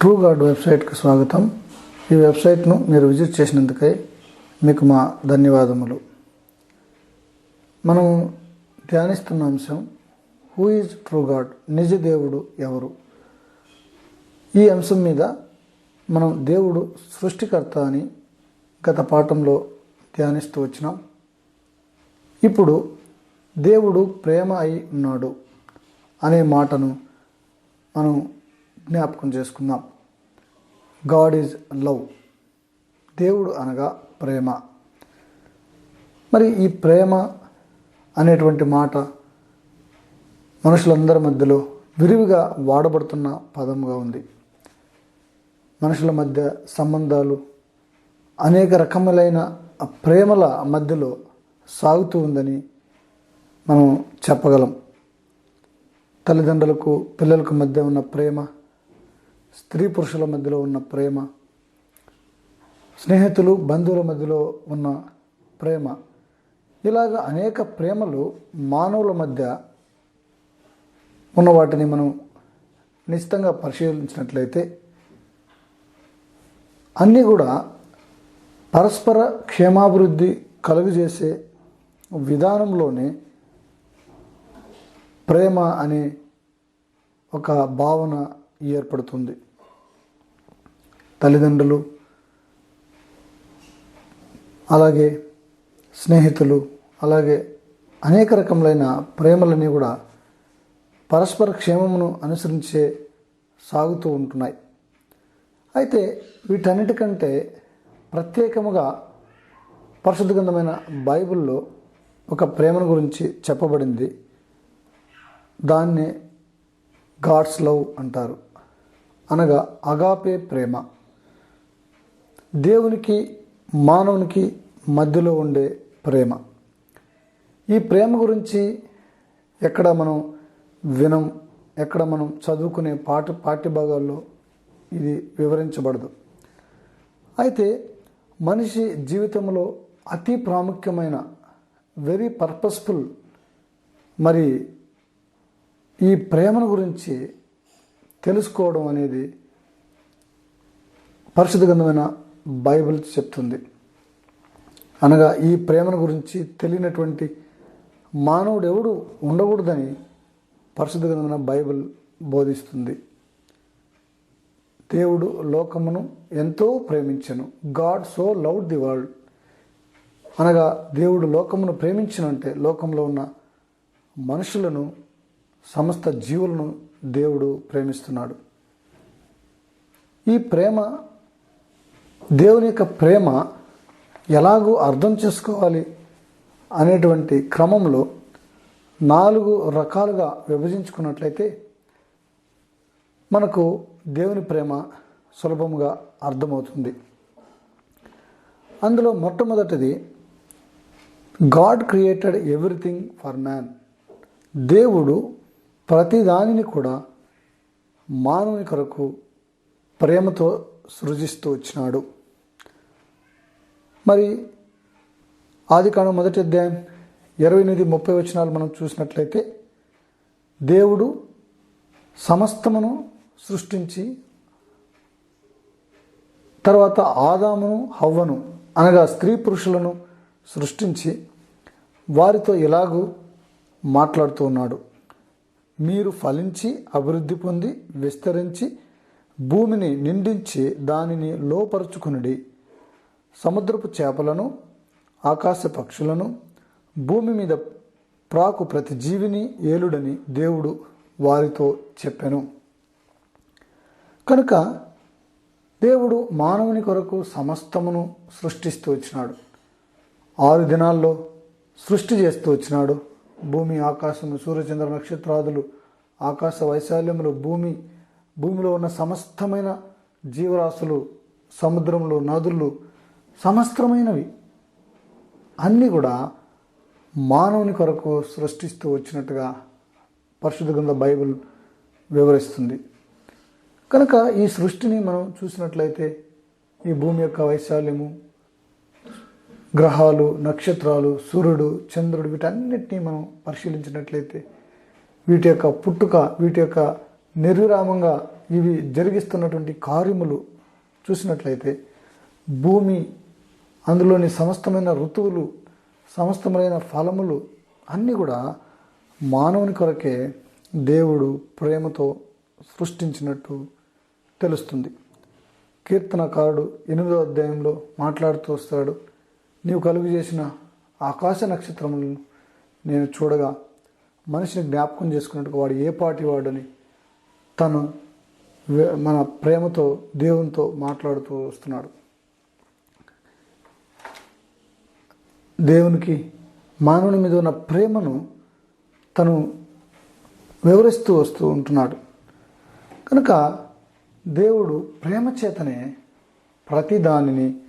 True gourd వెబ్సైట్కి స్వాగతం. ఈ వెబ్సైట్ను మీరు విజిట్ చేసినందుకై మీకు మా ధన్యవాదములు. మనం ధ్యానిస్తున్న అంశం హూ ఈజ్ ట్రూ గాడ్ నిజ దేవుడు ఎవరు? ఈ అంశం మీద మనం దేవుడు సృష్టికర్త అని గత పాఠంలో ధ్యానిస్తూ వచ్చినాం. ఇప్పుడు దేవుడు ప్రేమ అయి ఉన్నాడు అనే మాటను మనం జ్ఞాపకం చేసుకుందాం. గాడ్ ఈజ్ లవ్ దేవుడు అనగా ప్రేమ. మరి ఈ ప్రేమ అనేటువంటి మాట మనుషులందరి మధ్యలో విరివిగా వాడబడుతున్న పదంగా ఉంది. మనుషుల మధ్య సంబంధాలు అనేక రకములైన ప్రేమల మధ్యలో సాగుతూ ఉందని మనం చెప్పగలం. తల్లిదండ్రులకు పిల్లలకు మధ్య ఉన్న ప్రేమ స్త్రీ పురుషుల మధ్యలో ఉన్న ప్రేమ స్నేహితులు బంధువుల మధ్యలో ఉన్న ప్రేమ. ఇలాగ అనేక ప్రేమలు మానవుల మధ్య ఉన్న వాటిని మనం నిశ్చితంగా పరిశీలించినట్లయితే అన్నీ కూడా పరస్పర క్షేమాభివృద్ధి కలుగజేసే విధానంలోనే ప్రేమ అనే ఒక భావన ఏర్పడుతుంది. తల్లిదండ్రులు అలాగే స్నేహితులు అలాగే అనేక రకములైన ప్రేమలన్నీ కూడా పరస్పర క్షేమమును అనుసరించే సాగుతూ ఉంటున్నాయి. అయితే వీటన్నిటికంటే ప్రత్యేకముగా పరిశుద్ధ గ్రంథమైన బైబిల్లో ఒక ప్రేమను గురించి చెప్పబడింది. దాన్ని గాడ్స్ లవ్ అంటారు. అనగా అగాపే ప్రేమ. దేవునికి మానవునికి మధ్యలో ఉండే ప్రేమ. ఈ ప్రేమ గురించి ఎక్కడ మనం వినం ఎక్కడ మనం చదువుకునే పాఠ పాఠ్యభాగాల్లో ఇది వివరించబడదు. అయితే మనిషి జీవితంలో అతి ప్రాముఖ్యమైన వెరీ పర్పస్ఫుల్ మరి ఈ ప్రేమను గురించి తెలుసుకోవడం అనేది పరిశుద్ధ గ్రంథమైన బైబిల్ చెప్తుంది. అనగా ఈ ప్రేమను గురించి తెలియనటువంటి మానవుడు ఎవడు ఉండకూడదని పరిశుద్ధ గ్రంథన బైబిల్ బోధిస్తుంది. దేవుడు లోకమును ఎంతో ప్రేమించను. God so love the world. అనగా దేవుడు లోకమును ప్రేమించినంటే లోకంలో ఉన్న మనుషులను సమస్త జీవులను దేవుడు ప్రేమిస్తున్నాడు. ఈ ప్రేమ దేవుని యొక్క ప్రేమ ఎలాగూ అర్థం చేసుకోవాలి అనేటువంటి క్రమంలో నాలుగు రకాలుగా విభజించుకున్నట్లయితే మనకు దేవుని ప్రేమ సులభముగా అర్థమవుతుంది. అందులో మొట్టమొదటిది God created everything for man దేవుడు ప్రతిదానిని కూడా మానవుని కొరకు ప్రేమతో సృజిస్తూ వచ్చినాడు. మరి ఆది కాండం మొదటి అధ్యాయం ఇరవై ఎనిమిది ముప్పై వచనాలు మనం చూసినట్లయితే దేవుడు సమస్తమును సృష్టించి తర్వాత ఆదామును హవ్వను అనగా స్త్రీ పురుషులను సృష్టించి వారితో ఇలాగూ మాట్లాడుతూ ఉన్నాడు. మీరు ఫలించి అభివృద్ధి పొంది విస్తరించి భూమిని నిండించి దానిని లోపరుచుకునుడి. సముద్రపు చేపలను ఆకాశ పక్షులను భూమి మీద ప్రాకు ప్రతి జీవిని ఏలుడని దేవుడు వారితో చెప్పాను. కనుక దేవుడు మానవుని కొరకు సమస్తమును సృష్టిస్తూ వచ్చినాడు. ఆరు దినాల్లో సృష్టి చేస్తూ వచ్చినాడు. భూమి ఆకాశము సూర్యచంద్ర నక్షత్రాదులు ఆకాశ వైశాల్యములు భూమి భూమిలో ఉన్న సమస్తమైన జీవరాశులు సముద్రంలో నదులు సమస్తమైనవి అన్నీ కూడా మానవుని కొరకు సృష్టిస్తూ వచ్చినట్టుగా పరిశుద్ధ గ్రంథ బైబిల్ వివరిస్తుంది. కనుక ఈ సృష్టిని మనం చూసినట్లయితే ఈ భూమి యొక్క వైశాల్యము గ్రహాలు నక్షత్రాలు సూర్యుడు చంద్రుడు వీటన్నిటినీ మనం పరిశీలించినట్లయితే వీటి యొక్క పుట్టుక వీటి యొక్క నిర్విరామంగా ఇవి జరిగిస్తున్నటువంటి కార్యములు చూసినట్లయితే భూమి అందులోని సమస్తమైన ఋతువులు సమస్తమైన ఫలములు అన్నీ కూడా మానవుని కొరకే దేవుడు ప్రేమతో సృష్టించినట్టు తెలుస్తుంది. కీర్తనకారుడు ఎనిమిదో అధ్యాయంలో మాట్లాడుతూ వస్తాడు నీవు కలుగు చేసిన ఆకాశ నక్షత్రములను నేను చూడగా మనిషిని జ్ఞాపకం చేసుకున్నట్టుగా వాడు ఏ పాటి వాడని తను మన ప్రేమతో దేవునితో మాట్లాడుతూ వస్తున్నాడు. దేవునికి మానవుని మీద ఉన్న ప్రేమను తను వివరిస్తూ వస్తూ ఉంటున్నాడు. కనుక దేవుడు ప్రేమ చేతనే ప్రతి దానిని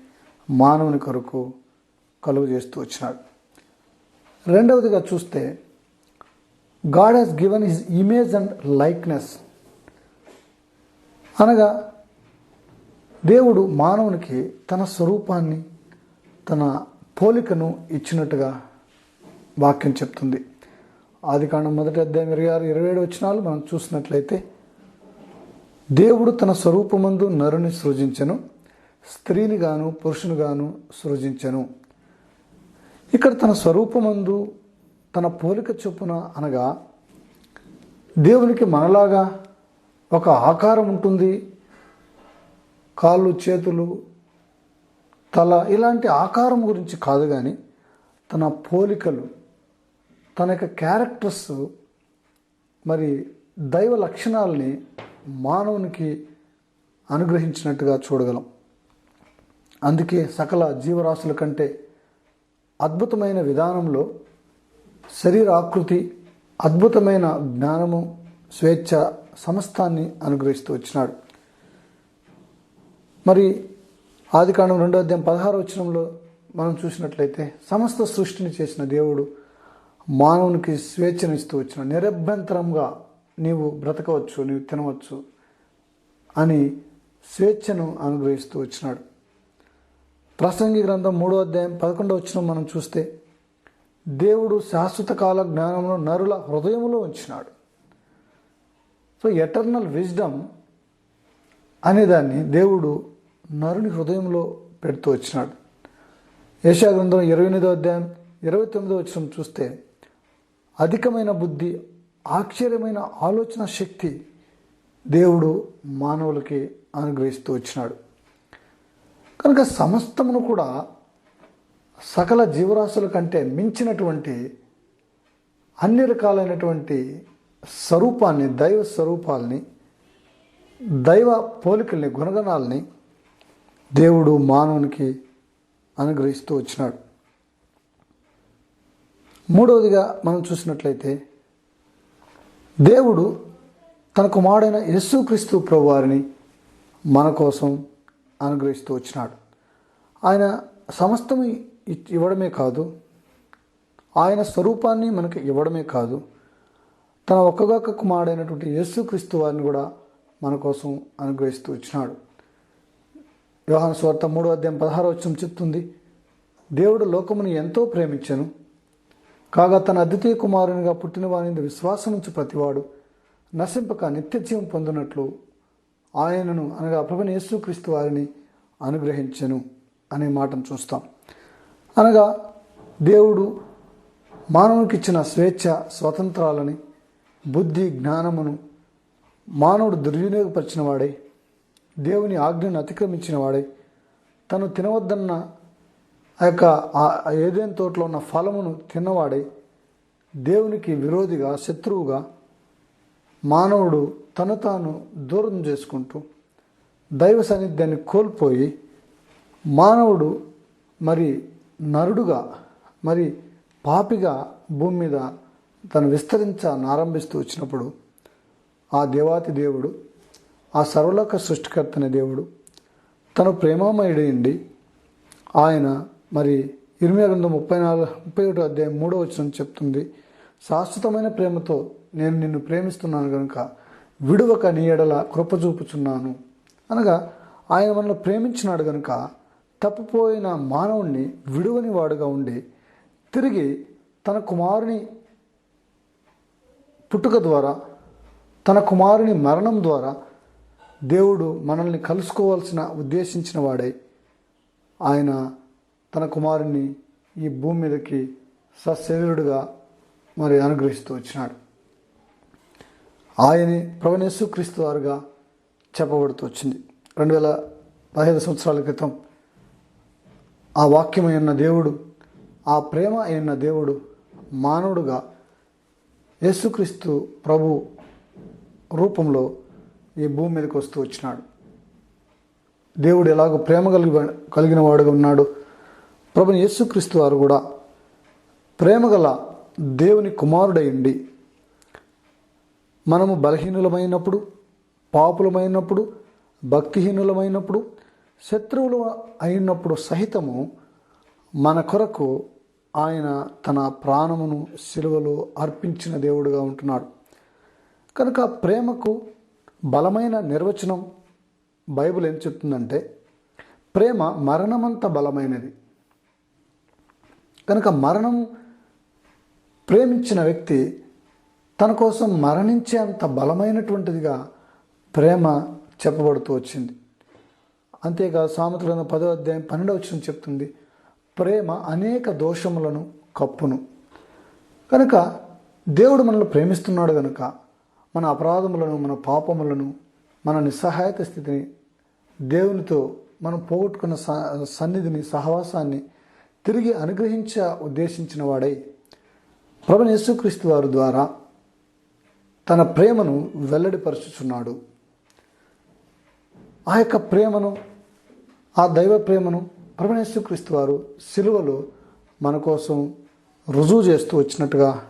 మానవుని కొరకు కలుగు చేస్తూ వచ్చినాడు. రెండవదిగా చూస్తే God he's given his image and likeness. అనగా దేవుడు మానవునికి తన స్వరూపాన్ని తన పోలికను ఇచ్చినట్టుగా వాక్యం చెప్తుంది. ఆది కాండం మొదటి అధ్యాయం ఇరవై ఆరు ఇరవై ఏడు వచ్చినాలు మనం చూసినట్లయితే దేవుడు తన స్వరూపమందు నరుని సృజించను స్త్రీని గాను పురుషుని గాను సృజించను. ఇక్కడ తన స్వరూపమందు తన పోలిక చొప్పున అనగా దేవునికి మనలాగా ఒక ఆకారం ఉంటుంది కాళ్ళు చేతులు తల ఇలాంటి ఆకారం గురించి కాదు కానీ తన పోలికలు తన యొక్క క్యారెక్టర్స్ మరి దైవ లక్షణాలని మానవునికి అనుగ్రహించినట్టుగా చూడగలం. అందుకే సకల జీవరాశుల కంటే అద్భుతమైన విధానంలో శరీర ఆకృతి అద్భుతమైన జ్ఞానము స్వేచ్ఛ సమస్తాన్ని అనుగ్రహిస్తూ వచ్చినాడు. మరి ఆదికాండం రెండో అధ్యాయం పదహారో వచనంలో మనం చూసినట్లయితే సమస్త సృష్టిని చేసిన దేవుడు మానవునికి స్వేచ్ఛనిస్తూ వచ్చిన నిరభ్యంతరంగా నీవు బ్రతకవచ్చు నీవు తినవచ్చు అని స్వేచ్ఛను అనుగ్రహిస్తూ వచ్చినాడు. ప్రసంగి గ్రంథం మూడో అధ్యాయం పదకొండో వచ్చిన మనం చూస్తే దేవుడు శాశ్వత కాల జ్ఞానంలో నరుల హృదయంలో ఉంచినాడు. సో ఎటర్నల్ విజ్డమ్ అనేదాన్ని దేవుడు నరుని హృదయంలో పెడుతూ వచ్చినాడు. ఏషా గ్రంథం ఇరవై ఎనిమిదో అధ్యాయం ఇరవై తొమ్మిదో వచ్చిన చూస్తే అధికమైన బుద్ధి ఆశ్చర్యమైన ఆలోచన శక్తి దేవుడు మానవులకి అనుగ్రహిస్తూ వచ్చినాడు. కనుక సమస్తమును కూడా సకల జీవరాశుల కంటే మించినటువంటి అన్ని రకాలైనటువంటి స్వరూపాన్ని దైవ స్వరూపాల్ని దైవ పోలికల్ని గుణగణాలని దేవుడు మానవునికి అనుగ్రహిస్తూ వచ్చినాడు. మూడవదిగా మనం చూసినట్లయితే దేవుడు తన కుమారుడైన యేసుక్రీస్తు ప్రభువారిని మన కోసం అనుగ్రహిస్తూ వచ్చినాడు. ఆయన సమస్తము ఇవ్వడమే కాదు ఆయన స్వరూపాన్ని మనకు ఇవ్వడమే కాదు తన ఒక్కగొక్క కుమారుడైనటువంటి యేసుక్రీస్తు వారిని కూడా మన కోసం అనుగ్రహిస్తూ వచ్చినాడు. యోహాను స్వార్థ మూడో అధ్యాయం పదహారో వచ్చిన చెప్తుంది. దేవుడు లోకమును ఎంతో ప్రేమించను. కాగా తన అద్వితీయ కుమారునిగా పుట్టిన వారి విశ్వాసం నుంచి ప్రతివాడు నశింపక నిత్యజీవం పొందినట్లు ఆయనను అనగా ప్రభుని యేసుక్రీస్తు వారిని అనుగ్రహించను అనే మాటను చూస్తాం. అనగా దేవుడు మానవునికి ఇచ్చిన స్వేచ్ఛ స్వతంత్రాలని బుద్ధి జ్ఞానమును మానవుడు దుర్వినియోగపరిచిన వాడే. దేవుని ఆజ్ఞను అతిక్రమించిన వాడే. తను తినవద్దన్న ఆ యొక్క ఆ ఏదైనా తోటలో ఉన్న ఫలమును తిన్నవాడే. దేవునికి విరోధిగా శత్రువుగా మానవుడు తను తాను దూరం చేసుకుంటూ దైవ సాన్నిధ్యాన్ని కోల్పోయి మానవుడు మరి నరుడుగా మరి పాపిగా భూమి మీద తను విస్తరించాలనారంభిస్తూ వచ్చినప్పుడు ఆ దేవాతి దేవుడు ఆ సర్వలోక సృష్టికర్తనే దేవుడు. తను ప్రేమామయుడైండి. ఆయన మరి ఇరవై గ్రంథం ముప్పై నాలుగు ముప్పై ఒకటో అధ్యాయం మూడో వచ్చిన చెప్తుంది. శాశ్వతమైన ప్రేమతో నేను నిన్ను ప్రేమిస్తున్నాను కనుక విడువక నీ ఎడల కృప చూపుచున్నాను. అనగా ఆయన మనల్ని ప్రేమించినాడు కనుక తప్పిపోయిన మానవుణ్ణి విడువని వాడుగా ఉండి తిరిగి తన కుమారుని పుట్టుక ద్వారా తన కుమారుని మరణం ద్వారా దేవుడు మనల్ని కలుసుకోవాల్సిన ఉద్దేశించిన వాడై. ఆయన తన కుమారుని ఈ భూమి మీదకి సశరీరుడుగా మరి అనుగ్రహిస్తూ వచ్చినాడు. ఆయనే ప్రవణేశు క్రీస్తు వారుగా చెప్పబడుతూ వచ్చింది. రెండు వేల పదిహేను సంవత్సరాల క్రితం ఆ వాక్యమైన ఉన్న దేవుడు ఆ ప్రేమ అయిన దేవుడు మానవుడుగా యేసుక్రీస్తు ప్రభు రూపంలో ఈ భూమి మీదకి వస్తూ వచ్చినాడు. దేవుడు ఎలాగో ప్రేమ కలిగి కలిగిన వాడుగా ఉన్నాడు. ప్రభు యేసుక్రీస్తు వారు కూడా ప్రేమగల దేవుని కుమారుడైండి మనము బలహీనులమైనప్పుడు పాపులమైనప్పుడు భక్తిహీనులమైనప్పుడు శత్రువులు అయినప్పుడు సహితము మన కొరకు ఆయన తన ప్రాణమును సిలువలో అర్పించిన దేవుడుగా ఉంటున్నాడు. కనుక ప్రేమకు బలమైన నిర్వచనం బైబిల్ ఏం చెప్తుందంటే ప్రేమ మరణమంత బలమైనది. కనుక మరణం ప్రేమించిన వ్యక్తి తన కోసం మరణించే అంత బలమైనటువంటిదిగా ప్రేమ చెప్పబడుతూ వచ్చింది. అంతేకాదు సామెతలను పదో అధ్యాయం పన్నెండవ వచ్చిన చెప్తుంది ప్రేమ అనేక దోషములను కప్పును. కనుక దేవుడు మనల్ని ప్రేమిస్తున్నాడు కనుక మన అపరాధములను మన పాపములను మన నిస్సహాయత స్థితిని దేవునితో మనం పోగొట్టుకున్న స- సన్నిధిని సహవాసాన్ని తిరిగి అనుగ్రహించ ఉద్దేశించిన వాడై ప్రభు యేసుక్రీస్తు వారి ద్వారా తన ప్రేమను వెల్లడిపరుచుచున్నాడు. ఆ యొక్క ప్రేమను ఆ దైవ ప్రేమను క్రీస్తు వారు సిలువలో మన కోసం రుజువు చేస్తూ వచ్చినట్టుగా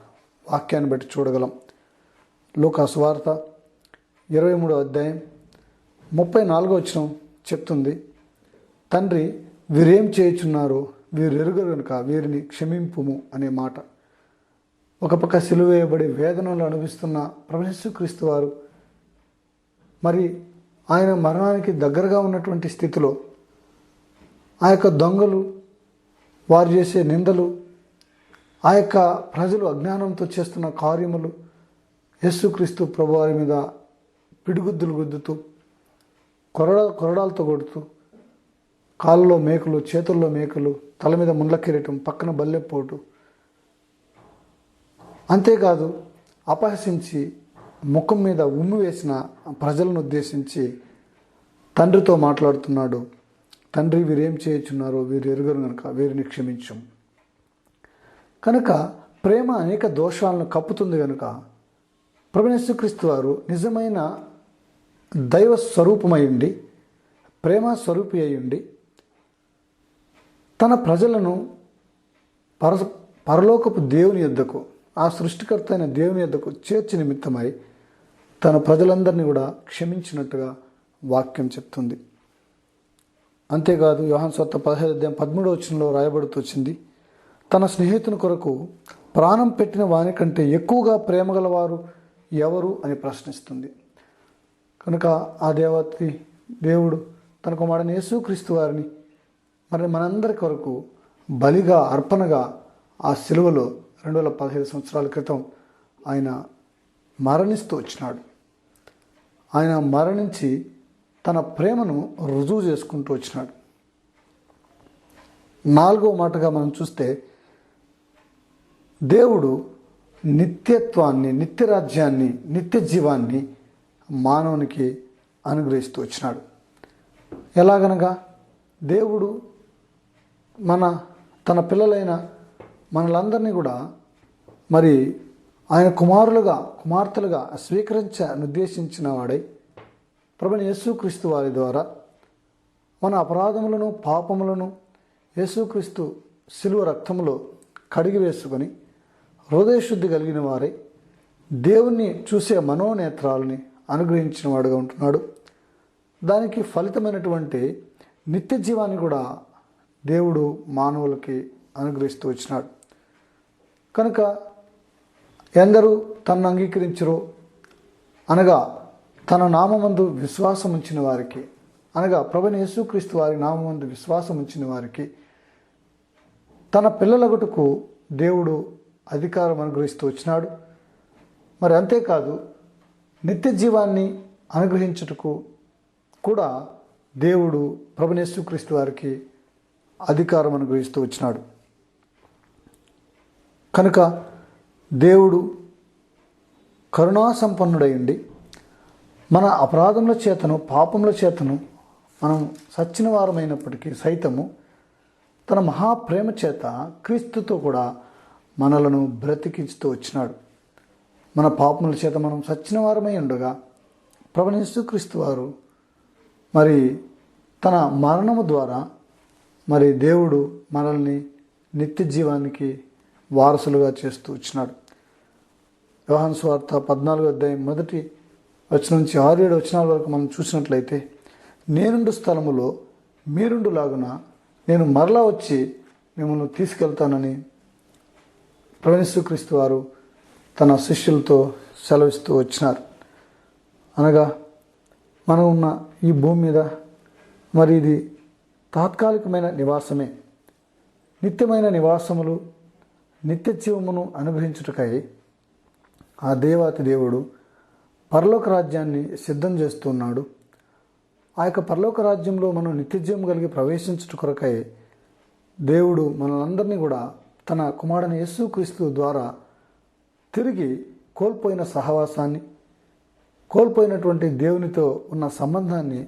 వాక్యాన్ని బట్టి చూడగలం. లోకా సువార్త ఇరవై మూడో అధ్యాయం ముప్పై నాలుగో వచ్చిన చెప్తుంది. తండ్రి వీరేం చేయుచున్నారో? వీరు ఎరుగరు కనుక వీరిని క్షమింపుము అనే మాట. ఒక పక్క సిలువేయబడి వేదనలు అనుభవిస్తున్న క్రీస్తు వారు మరి ఆయన మరణానికి దగ్గరగా ఉన్నటువంటి స్థితిలో ఆ యొక్క దొంగలు వారు చేసే నిందలు ఆ యొక్క ప్రజలు అజ్ఞానంతో చేస్తున్న కార్యములు యేసుక్రీస్తు ప్రభువారి మీద పిడిగుద్దులు గుద్దుతూ కొరడ కొరడాలతో కొడుతూ కాళ్ళలో మేకులు చేతుల్లో మేకులు తల మీద ముండ్ల కిరీటం పక్కన బల్లెపోటు. అంతేకాదు అపహసించి ముఖం మీద ఉమ్మి వేసిన ప్రజలను ఉద్దేశించి తండ్రితో మాట్లాడుతున్నాడు. తండ్రి వీరేం చేయుచున్నారో వీరు ఎరుగరు కనుక వీరిని క్షమించం. కనుక ప్రేమ అనేక దోషాలను కప్పుతుంది కనుక ప్రభునేశ్వక్రీస్తు వారు నిజమైన దైవ స్వరూపమై ఉండి ప్రేమ స్వరూపి అయ్యుండి తన ప్రజలను పర పరలోకపు దేవుని యొద్దకు ఆ సృష్టికర్త అయిన దేవుని యొద్దకు చేర్చి నిమిత్తమై తన ప్రజలందరినీ కూడా క్షమించినట్టుగా వాక్యం చెప్తుంది. అంతేకాదు యోహాన్ సొత్త పదహైదు అధ్యాయం పదమూడవ వచనంలో రాయబడుతూ వచ్చింది తన స్నేహితుని కొరకు ప్రాణం పెట్టిన వాని కంటే ఎక్కువగా ప్రేమ వారు ఎవరు అని ప్రశ్నిస్తుంది. కనుక ఆ దేవతి దేవుడు తన కుమారుని యేసుక్రీస్తు వారిని మరి మనందరి కొరకు బలిగా అర్పణగా ఆ సిలువలో రెండు వేల పదిహేను సంవత్సరాల క్రితం ఆయన మరణిస్తూ వచ్చినాడు. ఆయన మరణించి తన ప్రేమను రుజువు చేసుకుంటూ వచ్చినాడు. నాలుగో మాటగా మనం చూస్తే దేవుడు నిత్యత్వాన్ని నిత్యరాజ్యాన్ని నిత్య జీవాన్ని మానవునికి అనుగ్రహిస్తూ వచ్చినాడు. ఎలాగనగా దేవుడు మన తన పిల్లలైన మనలందరినీ కూడా మరి ఆయన కుమారులుగా కుమార్తెలుగా స్వీకరించ నిర్దేశించిన వాడై ప్రభుని యేసుక్రీస్తు వారి ద్వారా మన అపరాధములను పాపములను యేసుక్రీస్తు శిలువ రక్తములో కడిగి వేసుకొని హృదయశుద్ధి కలిగిన వారే దేవుణ్ణి చూసే మనోనేత్రాలని అనుగ్రహించిన వాడుగా ఉంటున్నాడు. దానికి ఫలితమైనటువంటి నిత్య జీవాన్ని కూడా దేవుడు మానవులకి అనుగ్రహిస్తూ వచ్చినాడు. కనుక ఎందరూ తనను అంగీకరించరో అనగా తన నామమందు విశ్వాసం ఉంచిన వారికి అనగా ప్రభుని యేసుక్రీస్తు వారి నామందు విశ్వాసం ఉంచిన వారికి తన పిల్లలగుటకు దేవుడు అధికారం అనుగ్రహిస్తూ వచ్చినాడు. మరి అంతేకాదు నిత్య జీవాన్ని అనుగ్రహించుటకు కూడా దేవుడు ప్రభునేశ్వక్రీస్తు వారికి అధికారం అనుగ్రహిస్తూ వచ్చినాడు. కనుక దేవుడు కరుణా ఉండి మన అపరాధముల చేతను పాపముల చేతను మనం సచ్చిన వారమైనప్పటికీ సైతము తన మహాప్రేమ చేత క్రీస్తుతో కూడా మనలను బ్రతికించుతూ వచ్చినాడు. మన పాపముల చేత మనం సచ్చిన వారమై ఉండగా ప్రవణిస్తూ క్రీస్తు వారు మరి తన మరణము ద్వారా మరి దేవుడు మనల్ని నిత్య జీవానికి వారసులుగా చేస్తూ వచ్చినాడు. వ్యవహాన్ స్వార్థ పద్నాలుగు అధ్యాయం మొదటి వచ్చిన నుంచి ఆరు ఏడు వచనాల వరకు మనం చూసినట్లయితే నేనుండు స్థలములో మీరుండు లాగున నేను మరలా వచ్చి మిమ్మల్ని తీసుకెళ్తానని ప్రవేశుక్రీస్తు వారు తన శిష్యులతో సెలవిస్తూ వచ్చినారు. అనగా మనం ఉన్న ఈ భూమి మీద మరి ఇది తాత్కాలికమైన నివాసమే. నిత్యమైన నివాసములు నిత్య జీవమును అనుభవించుటకై ఆ దేవాతి దేవుడు పరలోక రాజ్యాన్ని సిద్ధం చేస్తున్నాడు ఆ యొక్క పరలోక రాజ్యంలో మనం నిత్యజీవం కలిగి ప్రవేశించుట కొరకై దేవుడు మనందరినీ కూడా తన కుమారుని యేసుక్రీస్తు ద్వారా తిరిగి కోల్పోయిన సహవాసాన్ని కోల్పోయినటువంటి దేవునితో ఉన్న సంబంధాన్ని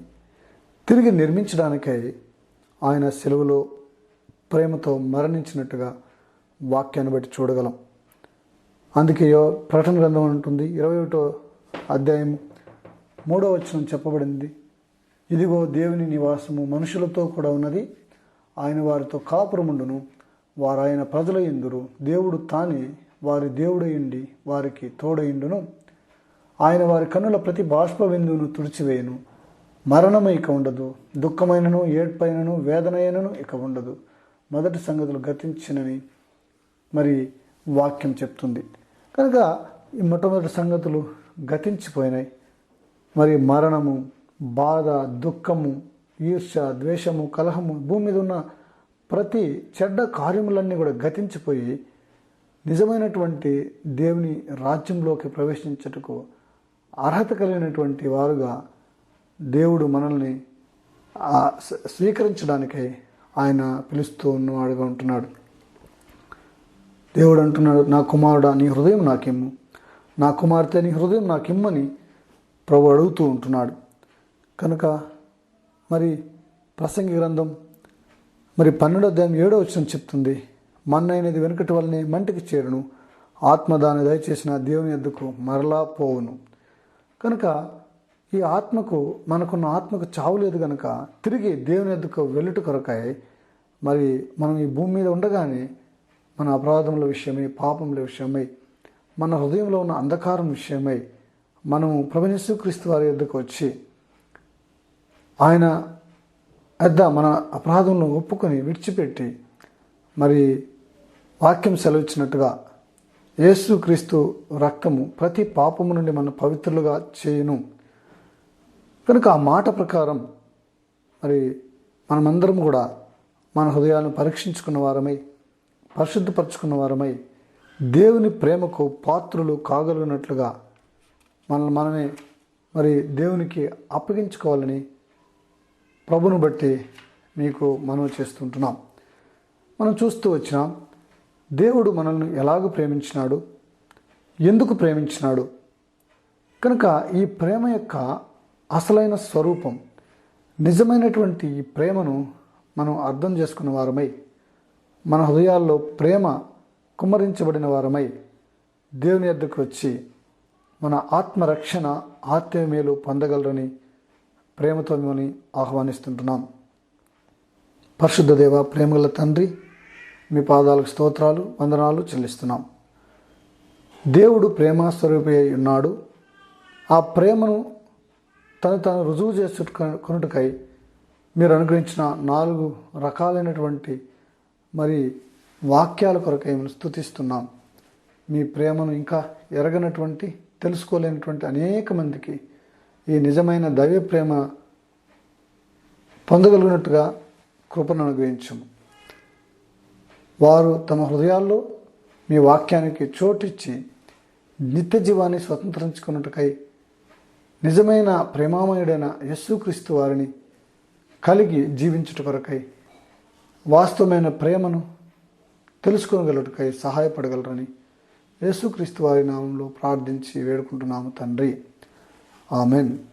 తిరిగి నిర్మించడానికై ఆయన సెలవులో ప్రేమతో మరణించినట్టుగా వాక్యాన్ని బట్టి చూడగలం. అందుకే యో- ప్రకటన గ్రంథం ఉంటుంది ఇరవై ఒకటో అధ్యాయం మూడో వచనం చెప్పబడింది. ఇదిగో దేవుని నివాసము మనుషులతో కూడా ఉన్నది ఆయన వారితో కాపురముండును. వారు ఆయన ప్రజల ఎందురు దేవుడు తానే వారి దేవుడయుండి వారికి తోడయుండును. ఆయన వారి కన్నుల ప్రతి బాష్ప తుడిచివేయను. తుడిచివేయును మరణము ఇక ఉండదు దుఃఖమైనను ఏడ్పైనను వేదనైనను ఇక ఉండదు. మొదటి సంగతులు గతించినని మరి వాక్యం చెప్తుంది. కనుక ఈ మొట్టమొదటి సంగతులు గతించిపోయినాయి. మరి మరణము బాధ దుఃఖము ఈర్ష ద్వేషము కలహము భూమి మీద ఉన్న ప్రతి చెడ్డ కార్యములన్నీ కూడా గతించిపోయి నిజమైనటువంటి దేవుని రాజ్యంలోకి ప్రవేశించటకు అర్హత కలిగినటువంటి వారుగా దేవుడు మనల్ని ఆ స్వీకరించడానికై ఆయన పిలుస్తూ ఉన్నవాడుగా ఉంటున్నాడు. దేవుడు అంటున్నాడు నా కుమారుడా నీ హృదయం నాకిమ్ము. నా కుమార్తె నీ హృదయం నాకిమ్మని ప్రభు అడుగుతూ ఉంటున్నాడు. కనుక మరి ప్రసంగి గ్రంథం మరి పన్నెండో అధ్యాయం ఏడో వచ్చిన చెప్తుంది మన్నైనది వెనుకటి వల్లనే మంటికి చేరును. ఆత్మదాని దయచేసిన దేవుని ఎద్దుకు మరలా పోవును. కనుక ఈ ఆత్మకు మనకున్న ఆత్మకు చావు లేదు కనుక తిరిగి దేవుని ఎద్దుకు వెళ్ళుట కొరకాయి మరి మనం ఈ భూమి మీద ఉండగానే మన అపరాధముల విషయమై పాపముల విషయమై మన హృదయంలో ఉన్న అంధకారం విషయమై మనము ప్రభు క్రీస్తు వారి యొద్దకు వచ్చి ఆయన అద్ద మన అపరాధంను ఒప్పుకొని విడిచిపెట్టి మరి వాక్యం సెలవిచ్చినట్టుగా యేసుక్రీస్తు రక్తము ప్రతి పాపము నుండి మన పవిత్రులుగా చేయను. కనుక ఆ మాట ప్రకారం మరి మనమందరం కూడా మన హృదయాలను పరీక్షించుకున్న వారమై పరిశుద్ధపరచుకున్న వారమై దేవుని ప్రేమకు పాత్రులు కాగలిగినట్లుగా మనల్ని మనమే మరి దేవునికి అప్పగించుకోవాలని ప్రభును బట్టి మీకు మనవి చేస్తుంటున్నాం. మనం చూస్తూ వచ్చినాం దేవుడు మనల్ని ఎలాగ ప్రేమించినాడు? ఎందుకు ప్రేమించినాడు? కనుక ఈ ప్రేమ యొక్క అసలైన స్వరూపం నిజమైనటువంటి ఈ ప్రేమను మనం అర్థం చేసుకున్న వారమై మన హృదయాల్లో ప్రేమ కుమ్మరించబడిన వారమై దేవుని ఎద్దకు వచ్చి మన ఆత్మరక్షణ ఆత్మీయమేలు పొందగలరని ప్రేమతో మిమ్మల్ని ఆహ్వానిస్తుంటున్నాం. పరిశుద్ధ దేవ ప్రేమగల తండ్రి మీ పాదాలకు స్తోత్రాలు వందనాలు చెల్లిస్తున్నాం. దేవుడు ప్రేమ స్వరూపి అయి ఉన్నాడు. ఆ ప్రేమను తను తాను రుజువు చేసుకొనుటకై మీరు అనుగ్రహించిన నాలుగు రకాలైనటువంటి మరి వాక్యాల కొరకై మేము స్థుతిస్తున్నాం మీ ప్రేమను ఇంకా ఎరగనటువంటి తెలుసుకోలేనటువంటి అనేక మందికి ఈ నిజమైన దైవ ప్రేమ పొందగలిగినట్టుగా కృపను అనుగ్రహించము. వారు తమ హృదయాల్లో మీ వాక్యానికి చోటిచ్చి నిత్య జీవాన్ని స్వతంత్రించుకున్నట్టుకై నిజమైన ప్రేమామయుడైన యేసుక్రీస్తు వారిని కలిగి జీవించుట కొరకై వాస్తవమైన ప్రేమను తెలుసుకోగలటకై సహాయపడగలరని యేసుక్రీస్తు వారి నామంలో ప్రార్థించి వేడుకుంటున్నాము తండ్రి. Amen.